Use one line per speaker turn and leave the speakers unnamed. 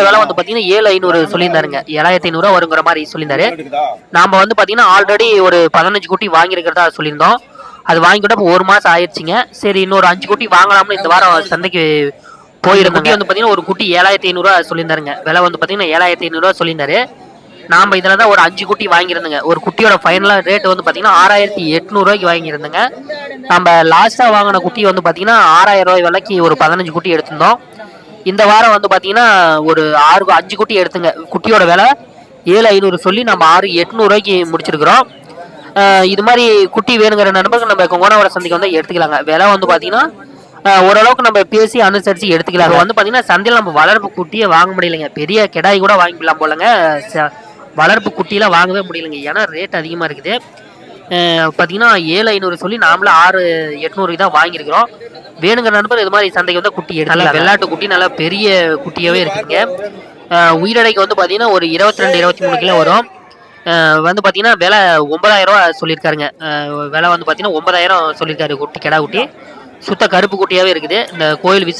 குட்டியோட விலை வந்து பார்த்தீங்கன்னா ஏழு ஐநூறு சொல்லியிருந்தாருங்க. ஏழாயிரத்தி ஐநூறுரூவா வருங்கிற மாதிரி சொல்லியிருந்தாரு. நாம வந்து பார்த்தீங்கன்னா ஆல்ரெடி ஒரு பதினஞ்சு குட்டி வாங்கியிருக்கிறதா சொல்லியிருந்தோம். அது வாங்கிக்கிட்ட இப்போ ஒரு மாதம் ஆயிடுச்சுங்க. சரி இன்னொரு அஞ்சு குட்டி வாங்கலாம்னு இந்த வாரம் சந்தைக்கு போயிருந்தோம் வந்து பார்த்தீங்கன்னா ஒரு குட்டி ஏழாயிரத்தி ஐநூறுரூவா சொல்லியிருந்தாருங்க. விலை வந்து பார்த்தீங்கன்னா ஏழாயிரத்தி ஐநூறுவா சொல்லியிருந்தாரு. நாம இதில் தான் ஒரு அஞ்சு குட்டி வாங்கியிருந்தோங்க. ஒரு குட்டியோட ஃபைனலாக ரேட் வந்து பார்த்தீங்கன்னா ஆறாயிரத்தி எட்நூறுவாய்க்கு வாங்கியிருந்தோங்க. நம்ம லாஸ்ட்டாக வாங்கின குட்டி வந்து பார்த்தீங்கன்னா ஆறாயிரம் ரூபாய் விலைக்கு ஒரு பதினஞ்சு குட்டி எடுத்திருந்தோம். இந்த வாரம் வந்து பார்த்தீங்கன்னா ஒரு ஆறு அஞ்சு குட்டி எடுத்துங்க. குட்டியோட விலை ஏழு ஐநூறு சொல்லி நம்ம ஆறு எட்நூறுவாய்க்கு முடிச்சிருக்கிறோம். இது மாதிரி குட்டி வேணுங்கிற நண்பர்கள் நம்ம கொங்கோனாவோட சந்தைக்கு வந்து எடுத்துக்கலாங்க. விலை வந்து பார்த்தீங்கன்னா ஓரளவுக்கு நம்ம பேசி அனுசரித்து எடுத்துக்கலாம் வந்து பார்த்தீங்கன்னா சந்தையில் நம்ம வளர்ப்பு குட்டியே வாங்க முடியலைங்க. பெரிய கிடாய் கூட வாங்கிக்கலாம் போலங்க. ச- வளர்ப்பு குட்டியெலாம் வாங்கவே முடியலைங்க. ஏன்னா ரேட் அதிகமாக இருக்குது. பார்த்தீங்கன்னா ஏழு ஐநூறு சொல்லி நாமளும் ஆறு எட்நூறுக்கு தான் வாங்கியிருக்கிறோம். வேணுங்கிற நண்பர் இது மாதிரி சந்தைக்கு வந்து குட்டி நல்லா வெள்ளாட்டு குட்டி நல்லா பெரிய குட்டியாகவே இருக்குங்க உயிரடைக்கு வந்து பார்த்தீங்கன்னா ஒரு இருபத்தி ரெண்டு இருபத்தி மூணு கிலோ வரும். வந்து பார்த்தீங்கன்னா விலை ஒன்பதாயிரம் ரூபா சொல்லியிருக்காருங்க. விலை வந்து பார்த்தீங்கன்னா ஒன்பதாயிரம் சொல்லியிருக்காரு குட்டி கிடா குட்டி. சுத்த கருப்பு குட்டியாகவே இருக்குது. இந்த கோயில் விசே